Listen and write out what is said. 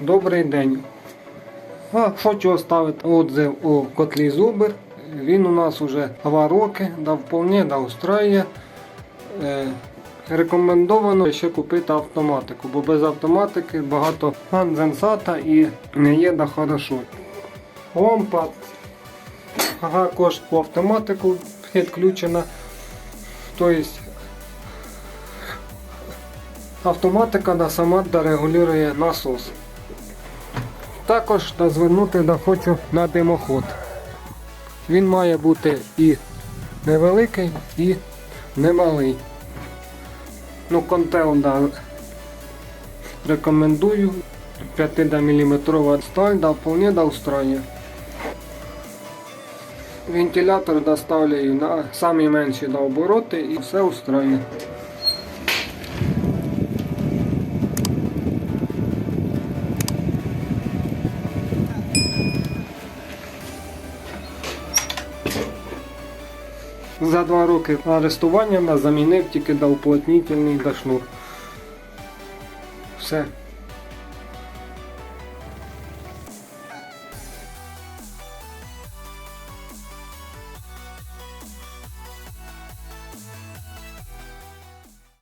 Добрий день. Хочу оставити отзыв о котлі Зубер. Він у нас уже 2 роки, да вполне да устроює. Е, рекомендовано ще купити автоматику, бо без автоматики багато конденсата і не є да хорошо. Лампа також по автоматику підключена. Тобто автоматика да, сама да, регулює насос. Також звернути хочу на димоход. Він має бути і невеликий, і немалий. Ну, контел рекомендую. 5 мм сталь да, вполне да, устроює. Вентилятор доставляю на самі менші да, обороти і все устроює. За два роки арестування на замінив тільки до уплотнительний да. Все.